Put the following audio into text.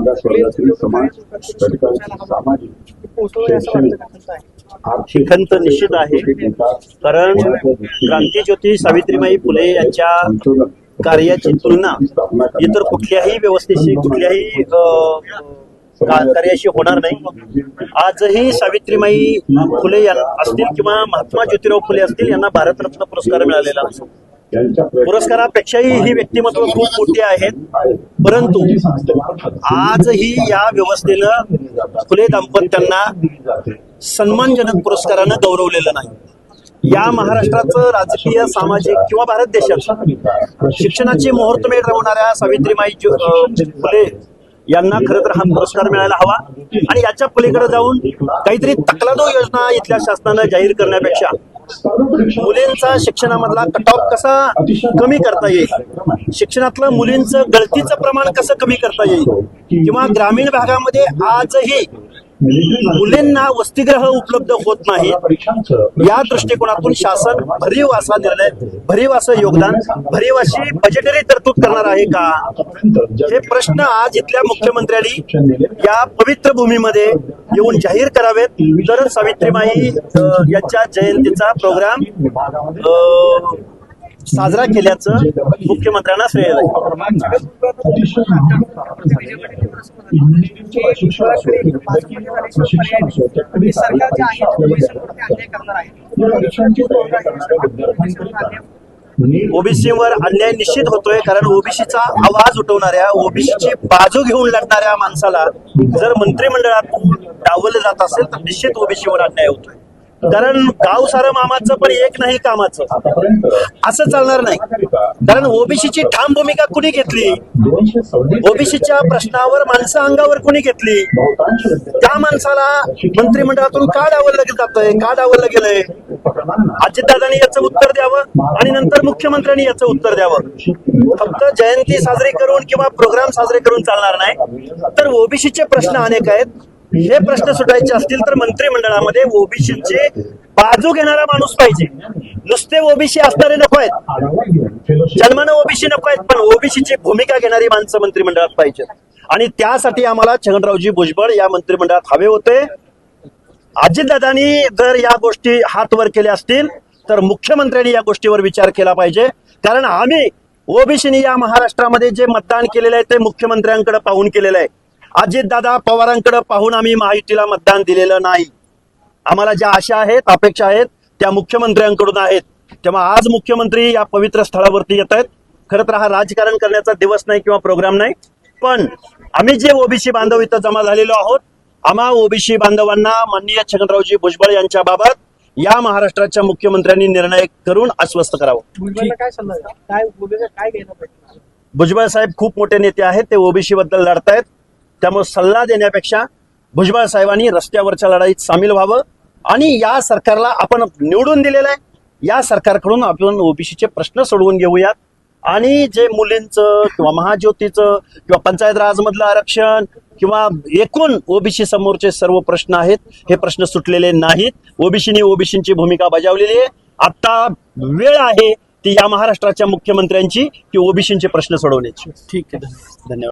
मागासवर्गातील समाज घटकांची सामाजिक शैक्षणिक आर्थिक खंत निश्चित आहे. कारण क्रांतीज्योती सावित्रीबाई फुले यांच्या कार्याची तुलना इतर कुठल्याही व्यवस्थेशी कुठल्याही कार्याशी होणार नाही. आजही सावित्रीबाई फुले असतील किंवा महात्मा ज्योतिराव फुले असतील यांना भारतरत्न पुरस्कार मिळालेला. पुरस्कारापेक्षाही ही व्यक्तिमत्व खूप मोठी आहेत. परंतु आजही या व्यवस्थेनं फुले दाम्पत्यांना सन्मानजनक पुरस्कारानं गौरवलेलं नाही. या महाराष्ट्राचं राजकीय सामाजिक किंवा भारत देशात शिक्षणाची मुहूर्तमेढ रवणाऱ्या सावित्रीमाई फुले यांना खरं तर हा पुरस्कार मिळायला हवा. आणि याच्या पलीकडे जाऊन काहीतरी तकलादो योजना इथल्या शासनानं जाहीर करण्यापेक्षा मुलींचा शिक्षणामधला कट ऑफ कसा कमी करता येईल? शिक्षणातलं मुलींचं गळतीचं प्रमाण कसं कमी करता येईल? किंवा ग्रामीण भागामध्ये आजही मुलींना वसतिगृह उपलब्ध होत नाही. या दृष्टिकोनातून शासन भरीव असा निर्णय भरीव असं योगदान भरीव अशी बजेटरी तरतूद करणार आहे का? हे प्रश्न आज इथल्या मुख्यमंत्र्यांनी या पवित्र भूमीमध्ये येऊन जाहीर करावेत. तरच सावित्रीबाई यांच्या जयंतीचा प्रोग्राम साजरा केल्याचं मुख्यमंत्र्यांना श्रेय जाईल अन्याय ओबीसीवर अन्याय निश्चित होतोय कारण ओबीसीचा आवाज उठवणाऱ्या ओबीसीची बाजू घेऊन लढणाऱ्या माणसाला जर मंत्रिमंडळात डावलं जात असेल तर निश्चित ओबीसीवर अन्याय होतोय. कारण गाव सारं मामाचं पण एक नाही कामाचं. असं चालणार नाही. कारण ओबीसीची ठाम भूमिका कुणी घेतली? ओबीसीच्या प्रश्नावर माणसं अंगावर कुणी घेतली? त्या माणसाला मंत्रिमंडळातून का डावललं जातंय? का डावललं गेलंय? अजितदादांनी याचं उत्तर द्यावं आणि नंतर मुख्यमंत्र्यांनी याचं उत्तर द्यावं. फक्त जयंती साजरी करून किंवा प्रोग्राम साजरे करून चालणार नाही. तर ओबीसीचे प्रश्न अनेक आहेत. हे प्रश्न सुटायचे असतील तर मंत्रिमंडळामध्ये ओबीसीचे बाजू घेणारा माणूस पाहिजे. नुसते ओबीसी असणारे नको आहेत. जन्मानं ओबीसी नको आहेत पण ओबीसीची भूमिका घेणारी माणसं मंत्रिमंडळात पाहिजेत. आणि त्यासाठी आम्हाला छगनरावजी भुजबळ या मंत्रिमंडळात हवे होते. अजितदादांनी जर या गोष्टी हात वर केल्या असतील तर मुख्यमंत्र्यांनी या गोष्टीवर विचार केला पाहिजे. कारण आम्ही ओबीसीनी या महाराष्ट्रामध्ये जे मतदान केलेलं आहे ते मुख्यमंत्र्यांकडे पाहून केलेलं आहे. अजितदादा पवारांकडे पाहून आम्ही महायुतीला मतदान दिलेलं नाही. आम्हाला ज्या आशा आहेत अपेक्षा आहेत त्या मुख्यमंत्र्यांकडून आहेत. तेव्हा आज मुख्यमंत्री या पवित्र स्थळावरती येत आहेत. खरं तर हा राजकारण करण्याचा दिवस नाही किंवा प्रोग्राम नाही. पण आम्ही जे ओबीसी बांधव इथं जमा झालेलो आहोत आम्हा ओबीसी बांधवांना माननीय छगनरावजी भुजबळ यांच्या बाबत या महाराष्ट्राच्या मुख्यमंत्र्यांनी निर्णय करून आश्वस्त करावं. काय भुजबळ साहेब खूप मोठे नेते आहेत. ते ओबीसी बद्दल लढतायत. त्यामुळे सल्ला देण्यापेक्षा भुजबळ साहेबांनी रस्त्यावरच्या लढाईत सामील व्हावं आणि या सरकारला आपण निवडून दिलेलं आहे. या सरकारकडून आपण ओबीसीचे प्रश्न सोडवून घेऊयात. आणि जे मुलींचं किंवा महाज्योतीचं किंवा पंचायत राजमधलं आरक्षण किंवा एकूण ओबीसी समोरचे सर्व प्रश्न आहेत हे प्रश्न सुटलेले नाहीत. ओबीसीनी ओबीसीची भूमिका बजावलेली आहे. आता वेळ आहे ती या महाराष्ट्राच्या मुख्यमंत्र्यांची की ओबीसीचे प्रश्न सोडवण्याची. ठीक आहे. धन्यवाद.